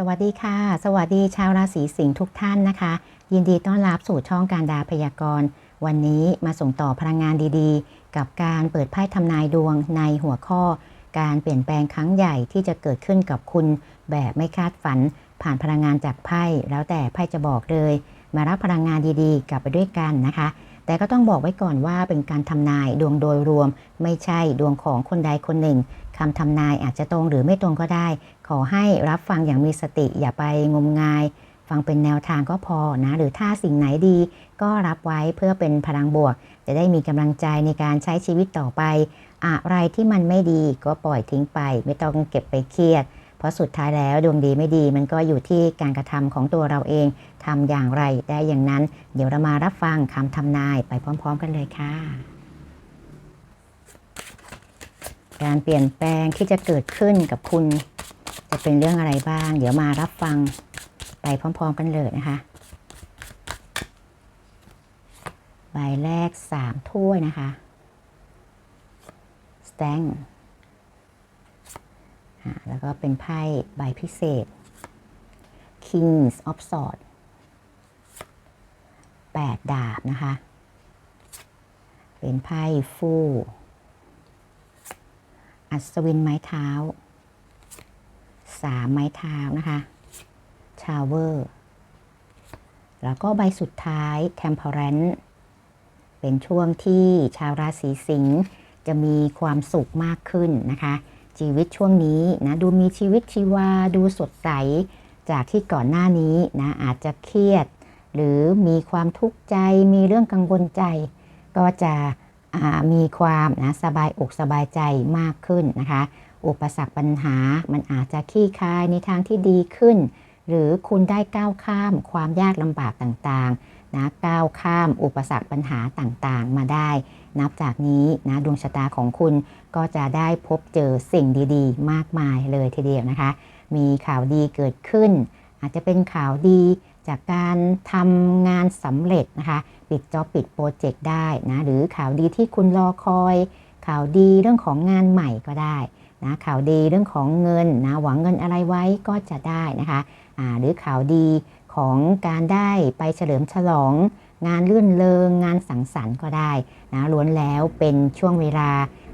สวัสดีค่ะ สวัสดีชาวราศีสิงห์ทุกท่านนะคะ ยินดีต้อนรับสู่ช่องการดาพยากรณ์ วันนี้มาส่งต่อพลังงานดีๆ กับการเปิดไพ่ทำนายดวงในหัวข้อ การเปลี่ยนแปลงครั้งใหญ่ที่จะเกิดขึ้นกับคุณแบบไม่คาดฝัน ผ่านพลังงานจากไพ่แล้วแต่ไพ่จะบอกเลย มารับพลังงานดีๆ กลับไปด้วยกันนะคะ แต่ก็ต้องบอกไว้ก่อนว่าเป็นการทำนายดวงโดยรวม ไม่ใช่ดวงของคนใดคนหนึ่งคำทำนายอาจจะตรงหรือไม่ตรงก็ได้ ขอให้รับฟังอย่างมีสติอย่าไปงมงาย ฟังเป็นแนวทางก็พอนะ หรือถ้าสิ่งไหนดี ก็รับไว้เพื่อเป็นพลังบวก จะได้มีกำลังใจในการใช้ชีวิตต่อไป อะไรที่มันไม่ดีก็ปล่อยทิ้งไป ไม่ต้องเก็บไปเครียด เพราะสุดท้ายแล้วดวงดีไม่ดีมันก็อยู่ที่การกระทำของตัวเราเองทำอย่างไรได้อย่างนั้น เดี๋ยวเรามารับฟังคำทำนายไปพร้อม ๆ กันเลยค่ะ การเปลี่ยนแปลงที่จะเกิดขึ้นกับคุณ จะเป็นเรื่องอะไรบ้าง เดี๋ยวมารับฟังไปพร้อม ๆ กันเลยนะคะใบแรกสามถ้วยนะคะสแตง แล้วก็เป็นไพ่ใบพิเศษ Kings of Swords แปดดาบนะคะ เป็นไพ่ฟู่อัศวินไม้เท้า สามไม้เท้านะคะชาวเวอร์ แล้วก็ใบสุดท้าย Temperance เป็นช่วงที่ชาวราศีสิงห์จะมีความสุขมากขึ้นนะคะ ชีวิตช่วงนี้นะดูมีชีวิตชีวาดูสดใส จากที่ก่อนหน้านี้นะอาจจะเครียด หรือมีความทุกข์ใจมีเรื่องกังวลใจ ก็จะมีความนะสบายอกสบายใจมากขึ้นนะคะ อุปสรรคปัญหามันอาจจะขี้คายในทางที่ดีขึ้น หรือคุณได้ก้าวข้ามความยากลำบากต่างๆ นะก้าวข้ามอุปสรรคปัญหาต่างๆ มาได้ นับจากนี้นะดวงชะตาของคุณก็จะได้พบเจอสิ่งดีๆ มากมายเลยทีเดียวนะคะ มีข่าวดีเกิดขึ้น อาจจะเป็นข่าวดีจากการทำงานสำเร็จนะคะ ปิดจ็อบปิดโปรเจกต์ได้นะหรือข่าวดีที่คุณรอคอย ข่าวดีเรื่องของงานใหม่ก็ได้นะข่าวดีเรื่องของเงินนะหวังเงินอะไรไว้ก็จะได้นะคะหรือข่าวดี ของการได้ไปเฉลิมฉลอง งานลื่นเลงงานสังสรรค์ก็ได้นะล้วนแล้วเป็นช่วงเวลา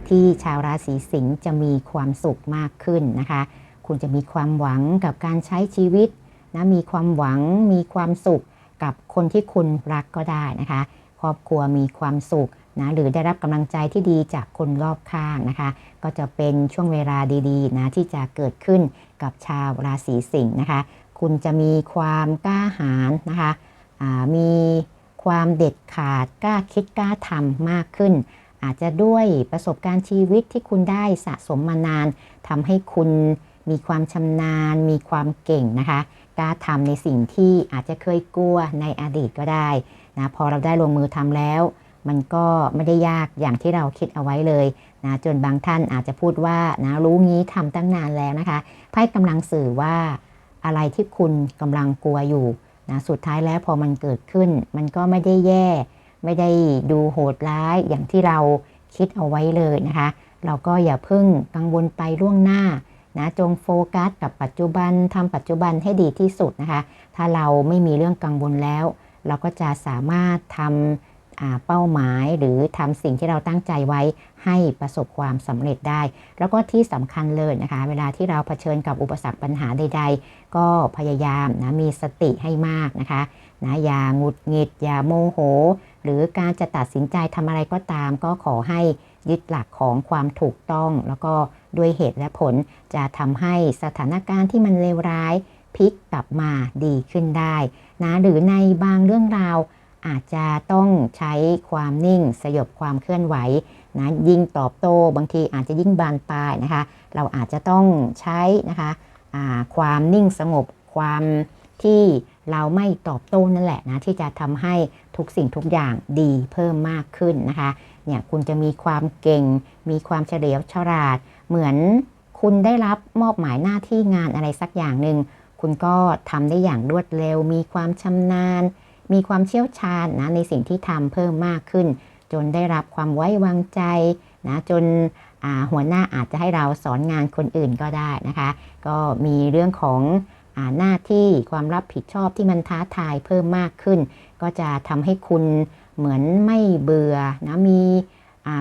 ที่ชาวราศีสิงห์จะมีความสุขมากขึ้นนะคะ คุณจะมีความหวังกับการใช้ชีวิตนะมีความหวังมีความสุขกับคนที่คุณรักก็ได้นะคะ ครอบครัวมีความสุขนะหรือได้รับกำลังใจที่ดีจากคนรอบข้างนะคะ ก็จะเป็นช่วงเวลาดีๆนะที่จะเกิดขึ้นกับชาวราศีสิงห์นะคะ คุณจะมีความกล้าหาญนะคะมีความเด็ดขาดกล้าคิดกล้าทำมากขึ้น อาจจะด้วยประสบการณ์ชีวิตที่คุณได้สะสมมานานทำให้คุณมีความชำนาญ มีความเก่งนะคะกล้าทำในสิ่งที่อาจจะเคยกลัวในอดีตก็ได้นะพอเราได้ลงมือทำแล้ว มันก็ไม่ได้ยากอย่างที่เราคิดเอาไว้เลยนะจนบางท่านอาจจะพูดว่านะรู้งี้ทำตั้งนานแล้วนะคะไพ่กำลังสื่อว่า อะไรที่คุณกำลังกลัวอยู่นะสุดท้ายแล้วพอมันเกิดขึ้น มันก็ไม่ได้แย่ ไม่ได้ดูโหดร้ายอย่างที่เราคิดเอาไว้เลยนะคะ เราก็อย่าเพิ่งกังวลไปล่วงหน้านะจงโฟกัสกับปัจจุบันทำปัจจุบันให้ดีที่สุดนะคะ ถ้าเราไม่มีเรื่องกังวลแล้ว เราก็จะสามารถทำ เป้าหมายหรือทำสิ่งที่เราตั้งใจไว้ให้ประสบความสำเร็จได้ แล้วก็ที่สำคัญเลยนะคะ เวลาที่เราเผชิญกับอุปสรรคปัญหาใด ๆ ก็พยายามนะมีสติให้มากนะคะนะอย่าหงุดหงิด อย่าโมโห หรือการจะตัดสินใจทำอะไรก็ตาม ก็ขอให้ยึดหลักของความถูกต้อง แล้วก็ด้วยเหตุและผลจะทำให้สถานการณ์ที่มันเลวร้ายพลิกกลับมาดีขึ้นได้นะหรือในบางเรื่องราว อาจจะต้องใช้ความนิ่งสยบความเคลื่อนไหวนะยิ่งตอบโต้บางทีอาจจะยิ่งบานปลายนะคะ เราอาจจะต้องใช้นะคะความนิ่งสงบความที่เราไม่ตอบโต้นั่นแหละนะที่จะทำให้ทุกสิ่งทุกอย่างดีเพิ่มมากขึ้นนะคะเนี่ยคุณจะมีความเก่ง มีความเฉลียวฉลาด เหมือนคุณได้รับมอบหมายหน้าที่งานอะไรสักอย่างหนึ่งคุณก็ทำได้อย่างรวดเร็ว มีความชำนาญ มีความเชี่ยวชาญนะในสิ่งที่ทำเพิ่มมากขึ้น จนได้รับความไว้วางใจนะจนหัวหน้าอาจจะให้เราสอนงานคนอื่นก็ได้นะคะ ก็มีเรื่องของอหน้าที่ความรับผิดชอบที่มันท้าทายเพิ่มมากขึ้น ก็จะทำให้คุณเหมือนไม่เบื่อนะมี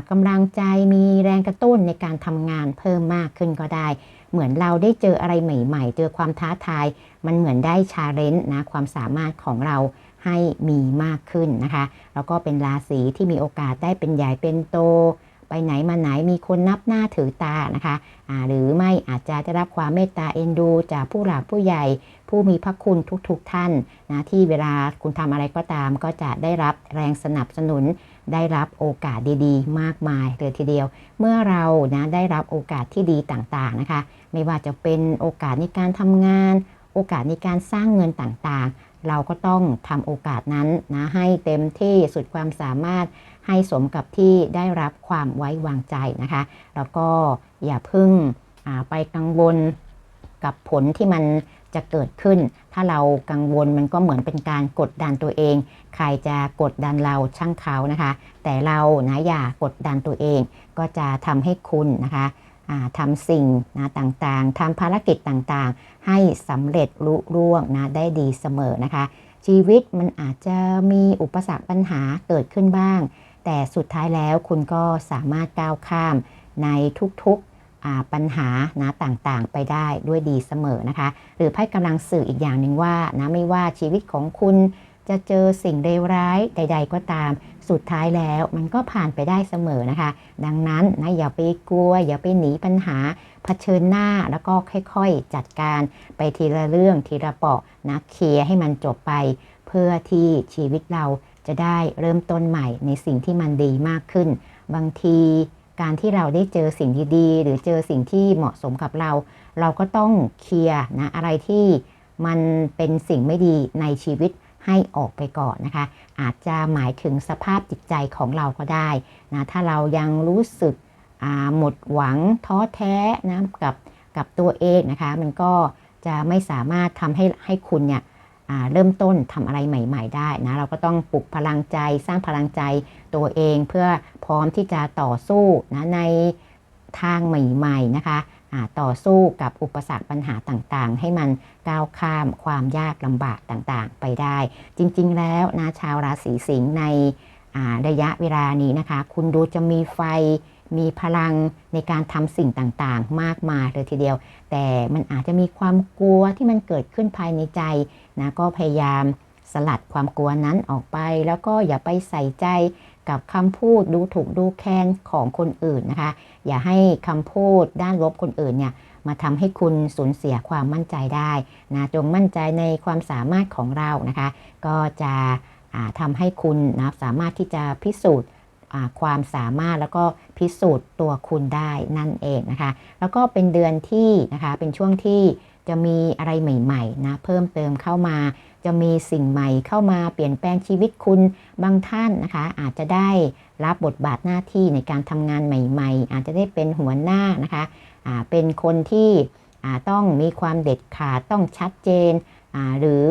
กำลังใจมีแรงกระตุ้นในการทำงานเพิ่มมากขึ้นก็ได้ เหมือนเราได้เจออะไรใหม่ ๆ เจอความท้าทาย มันเหมือนได้ชาเลนจ์นะความสามารถของเรา ให้มีมากขึ้นนะคะ แล้วก็เป็นราศีที่มีโอกาสได้เป็นใหญ่เป็นโต ไปไหนมาไหนมีคนนับหน้าถือตานะคะอ่าหรือไม่อาจจะได้รับความเมตตาเอ็นดู จากผู้หลักผู้ใหญ่ ผู้มีพระคุณทุกๆทท่านนะที่เวลาคุณทำอะไรก็ตาม ก็จะได้รับแรงสนับสนุนได้รับโอกาสดีๆ มากมายเลยทีเดียว เมื่อเรานะได้รับโอกาสที่ดีต่างๆนะคะ ไม่ว่าจะเป็นโอกาสในการทำงาน โอกาสในการสร้างเงินต่างๆ เราก็ต้องทำโอกาสนั้นนะให้เต็มที่สุดความสามารถให้สมกับที่ได้รับความไว้วางใจนะคะ แล้วก็อย่าพึ่งไปกังวลกับผลที่มันจะเกิดขึ้น ถ้าเรากังวลมันก็เหมือนเป็นการกดดันตัวเอง ใครจะกดดันเราช่างเขานะคะ แต่เรานะอย่ากดดันตัวเองก็จะทำให้คุณนะคะ ทำสิ่งนะต่างๆทำภารกิจต่างๆ ให้สำเร็จลุล่วงนะได้ดีเสมอนะคะ ชีวิตมันอาจจะมีอุปสรรคปัญหาเกิดขึ้นบ้าง แต่สุดท้ายแล้วคุณก็สามารถก้าวข้ามในทุกๆปัญหานะต่างๆ ไปได้ด้วยดีเสมอนะคะ หรือไพ่กำลังสื่ออีกอย่างหนึ่งว่านะไม่ว่าชีวิตของคุณ จะเจอสิ่งเลวร้ายใด ๆ ก็ตาม สุดท้ายแล้วมันก็ผ่านไปได้เสมอนะคะ ดังนั้นนะอย่าไปกลัว อย่าไปหนีปัญหาเผชิญหน้าแล้วก็ค่อยๆจัดการไปทีละเรื่องทีละเปาะนะเคลียร์ให้มันจบไป เพื่อที่ชีวิตเราจะได้เริ่มต้นใหม่ในสิ่งที่มันดีมากขึ้น บางทีการที่เราได้เจอสิ่งดีๆ หรือเจอสิ่งที่เหมาะสมกับเรา เราก็ต้องเคลียร์นะอะไรที่มันเป็นสิ่งไม่ดีในชีวิต ให้ออกไปก่อนนะคะ อาจจะหมายถึงสภาพจิตใจของเราก็ได้นะถ้าเรายังรู้สึกหมดหวังท้อแท้นะกับกับตัวเองนะคะ มันก็จะไม่สามารถทำให้ให้คุณเนี่ยเริ่มต้นทำอะไรใหม่ ๆ ได้นะเราก็ต้องปลุกพลังใจสร้างพลังใจตัวเองเพื่อพร้อมที่จะต่อสู้นะในทางใหม่ ๆ นะคะ ต่อสู้กับอุปสรรคปัญหาต่างๆ ให้มันก้าวข้ามความยากลำบากต่างๆ ไปได้ จริงๆ แล้วนะชาวราศีสิงห์ในระยะเวลานี้นะคะ คุณดูจะมีไฟมีพลังในการทำสิ่งต่างๆ มากมายเลยทีเดียว แต่มันอาจจะมีความกลัวที่มันเกิดขึ้นภายในใจนะก็พยายามสลัดความกลัวนั้นออกไป แล้วก็อย่าไปใส่ใจ กับคำพูดดูถูกดูแคลนของคนอื่นนะคะ อย่าให้คำพูดด้านลบคนอื่นเนี่ยมาทำให้คุณสูญเสียความมั่นใจได้นะจงมั่นใจในความสามารถของเรานะคะ ก็จะทำให้คุณนะสามารถที่จะพิสูจน์ความสามารถแล้วก็พิสูจน์ตัวคุณได้นั่นเองนะคะ แล้วก็เป็นเดือนที่นะคะเป็นช่วงที่ จะมีอะไรใหม่ๆนะเพิ่มเติมเข้ามา จะมีสิ่งใหม่เข้ามาเปลี่ยนแปลงชีวิตคุณบางท่านนะคะ อาจจะได้รับบทบาทหน้าที่ในการทำงานใหม่ ๆ อาจจะได้เป็นหัวหน้านะคะะเป็นคนที่ต้องมีความเด็ดขาดต้องชัดเจนหรือ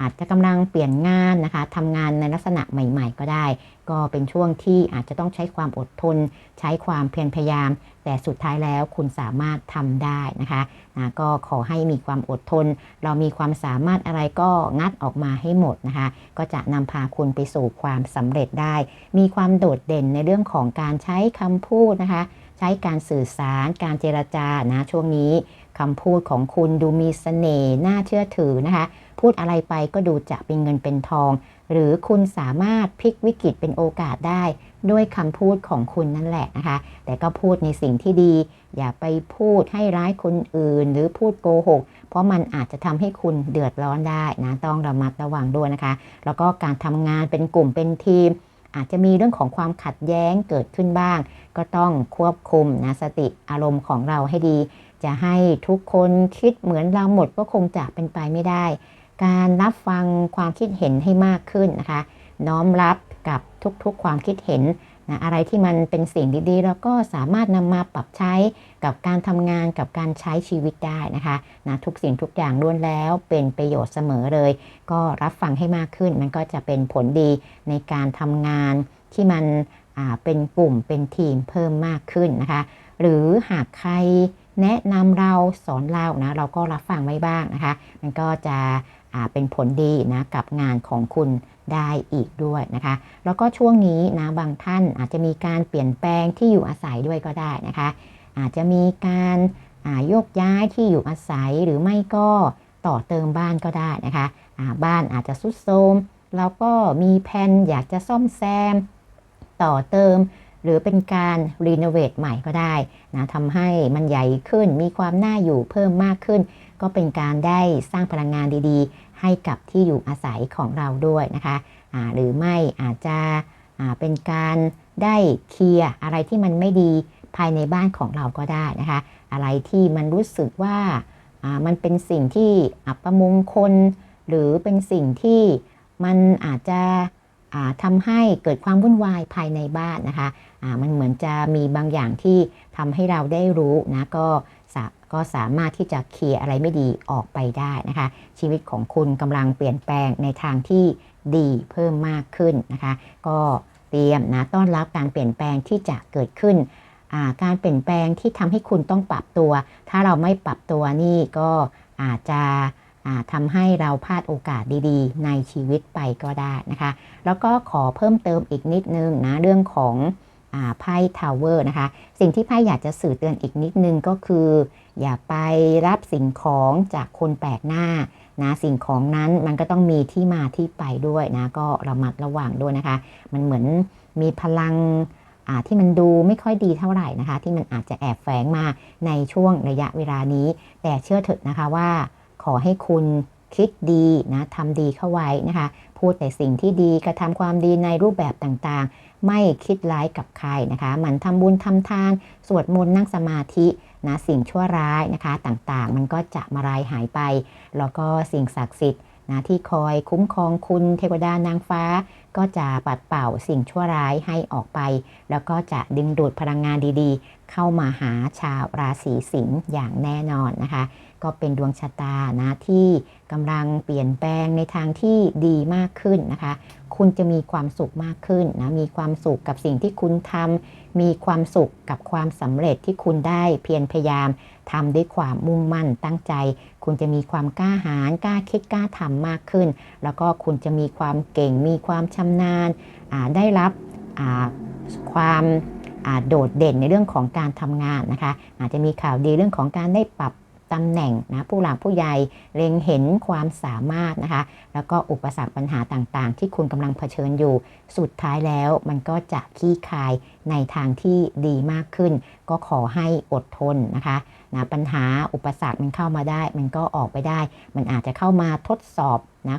อาจจะกำลังเปลี่ยนงานนะคะทำงานในลักษณะใหม่ ๆ ก็ได้ ก็เป็นช่วงที่อาจจะต้องใช้ความอดทน ใช้ความเพียรพยายาม แต่สุดท้ายแล้วคุณสามารถทำได้นะคะนะก็ขอให้มีความอดทน เรามีความสามารถอะไรก็งัดออกมาให้หมดนะคะ ก็จะนำพาคุณไปสู่ความสำเร็จได้ มีความโดดเด่นในเรื่องของการใช้คำพูดนะคะ ใช้การสื่อสาร การเจรจานะช่วงนี้ คำพูดของคุณดูมีสเสน่ห์น่าเชื่อถือนะคะ พูดอะไรไปก็ดูจะเป็นเงินเป็นทอง หรือคุณสามารถพลิกวิกฤตเป็นโอกาสได้ ด้วยคำพูดของคุณนั่นแหละนะคะ แต่ก็พูดในสิ่งที่ดี อย่าไปพูดให้ร้ายคนอื่น หรือพูดโกหก เพราะมันอาจจะทำให้คุณเดือดร้อนได้นะต้องระมัดระวังด้วยนะคะ แล้วก็การทำงานเป็นกลุ่มเป็นทีม อาจจะมีเรื่องของความขัดแย้งเกิดขึ้นบ้าง ก็ต้องควบคุมนะสติอารมณ์ของเราให้ดี จะให้ทุกคนคิดเหมือนเราหมดก็คงจะเป็นไปไม่ได้ การรับฟังความคิดเห็นให้มากขึ้นนะคะ น้อมรับกับทุกๆความคิดเห็นนะอะไรที่มันเป็นสิ่งดีๆแล้วก็สามารถนำมาปรับใช้กับการทำงานกับการใช้ชีวิตได้นะคะนะทุกสิ่งทุกอย่างล้วนแล้วเป็นประโยชน์เสมอเลย ก็รับฟังให้มากขึ้น มันก็จะเป็นผลดีในการทำงานที่มันเป็นกลุ่มเป็นทีมเพิ่มมากขึ้นนะคะ หรือหากใคร แนะนำเราสอนเรานะเราก็รับฟังไว้บ้างนะคะ มันก็จะเป็นผลดีนะกับงานของคุณได้อีกด้วยนะคะ แล้วก็ช่วงนี้นะบางท่านอาจจะมีการเปลี่ยนแปลงที่อยู่อาศัยด้วยก็ได้นะคะ อาจจะมีการาโยกย้ายที่อยู่อาศัยหรือไม่ก็ต่อเติมบ้านก็ได้นะคะาบ้านอาจจะสุดโทรมแล้วก็มีแผนอยากจะซ่อมแซม ต่อเติม รือเป็นการรีโนเวทใหม่ก็ได้นะทำให้มันใหญ่ขึ้น มีความน่าอยู่เพิ่มมากขึ้น ก็เป็นการได้สร้างพลังงานดีๆ ให้กับที่อยู่อาศัยของเราด้วยนะคะอ่าหรือไม่อาจจะเป็นการได้เคลียร์อะไรที่มันไม่ดีภายในบ้านของเราก็ได้นะคะ อะไรที่มันรู้สึกว่ามันเป็นสิ่งที่อัปมงคล หรือเป็นสิ่งที่มันอาจจะทำให้เกิดความวุ่นวายภายในบ้านนะคะ มันเหมือนจะมีบางอย่างที่ทำให้เราได้รู้นะก็ก็สามารถที่จะเคลียร์อะไรไม่ดีออกไปได้นะคะ ชีวิตของคุณกำลังเปลี่ยนแปลงในทางที่ดีเพิ่มมากขึ้นนะคะ ก็เตรียมนะต้อนรับการเปลี่ยนแปลงที่จะเกิดขึ้น การเปลี่ยนแปลงที่ทำให้คุณต้องปรับตัว ถ้าเราไม่ปรับตัวนี่ก็อาจจะทำให้เราพลาดโอกาสดีๆ ในชีวิตไปก็ได้นะคะ แล้วก็ขอเพิ่มเติมอีกนิดนึงนะเรื่องของ ไพ่ทาวเวอร์นะคะ สิ่งที่ไพ่อยากจะสื่อเตือนอีกนิดนึงก็คือ อย่าไปรับสิ่งของจากคนแปลกหน้านะสิ่งของนั้นมันก็ต้องมีที่มาที่ไปด้วยนะก็ระมัดระวังด้วยนะคะ มันเหมือนมีพลังที่มันดูไม่ค่อยดีเท่าไหร่นะคะ ที่มันอาจจะแอบแฝงมาในช่วงระยะเวลานี้ แต่เชื่อเถอะนะคะว่า ขอให้คุณ คิดดีนะทำดีเข้าไว้นะคะ พูดแต่สิ่งที่ดีกระทำความดีในรูปแบบต่างๆ ไม่คิดร้ายกับใครนะคะมันทำบุญทำทาน สวดมนต์นั่งสมาธินะสิ่งชั่วร้ายนะคะต่างๆ มันก็จะมารายหายไป แล้วก็สิ่งศักดิ์สิทธิ์นะที่คอยคุ้มครองคุณเทวดานางฟ้า ก็จะปัดเป่าสิ่งชั่วร้ายให้ออกไป แล้วก็จะดึงดูดพลังงานดีๆ เข้ามาหาชาวราศีสิงห์อย่างแน่นอนนะคะ ก็เป็นดวงชะตานะที่กำลังเปลี่ยนแปลงในทางที่ดีมากขึ้นนะคะ คุณจะมีความสุขมากขึ้นนะมีความสุขกับสิ่งที่คุณทำมีความสุขกับความสำเร็จที่คุณได้เพียรพยายาม ทำด้วยความมุ่งมั่นตั้งใจ คุณจะมีความกล้าหาญกล้าคิดกล้าทำมากขึ้น แล้วก็คุณจะมีความเก่ง มีความชำนาญได้รับความโดดเด่นในเรื่องของการทำงานนะคะ อาจจะมีข่าวดีเรื่องของการได้ปรับตำแหน่งนะผู้หลักผู้ใหญ่เล็งเห็นความสามารถนะคะ แล้วก็อุปสรรคปัญหาต่างๆ ที่คุณกำลังเผชิญอยู่ สุดท้ายแล้วมันก็จะคลี่คลายในทางที่ดีมากขึ้น ก็ขอให้อดทนนะคะ นะปัญหาอุปสรรคมันเข้ามาได้ มันก็ออกไปได้ มันอาจจะเข้ามาทดสอบนะ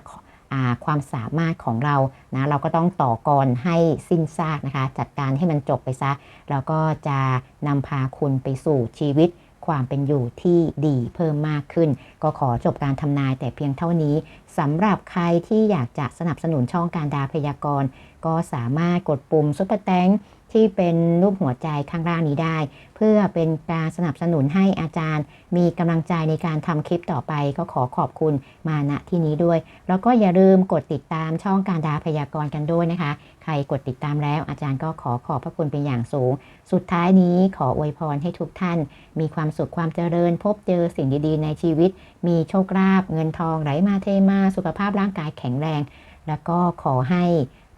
ความสามารถของเรานะเราก็ต้องต่อกรให้สิ้นซากนะคะ จัดการให้มันจบไปซะ แล้วก็จะนำพาคุณไปสู่ชีวิตความเป็นอยู่ที่ดีเพิ่มมากขึ้น ก็ขอจบการทำนายแต่เพียงเท่านี้สำหรับใครที่อยากจะสนับสนุนช่องการดาพยากรณ์ ก็สามารถกดปุ่มซุปเปอร์แตง ที่เป็นรูปหัวใจข้างล่างนี้ได้ เพื่อเป็นการสนับสนุนให้อาจารย์ มีกำลังใจในการทำคลิปต่อไปก็ขอขอบคุณมาณที่นี้ด้วย แล้วก็อย่าลืมกดติดตามช่องการดาพยากรณ์กันด้วยนะคะ ใครกดติดตามแล้วอาจารย์ก็ขอขอบพระคุณเป็นอย่างสูง สุดท้ายนี้ขออวยพรให้ทุกท่าน มีความสุขความเจริญ พบเจอสิ่งดีๆ ในชีวิต มีโชคลาภเงินทองไหลมาเทมาสุขภาพร่างกายแข็งแรง แล้วก็ขอให้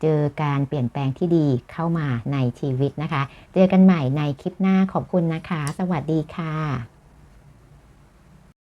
เจอการเปลี่ยนแปลงที่ดีเข้ามาในชีวิตนะคะ เจอกันใหม่ในคลิปหน้าขอบคุณนะคะ สวัสดีค่ะ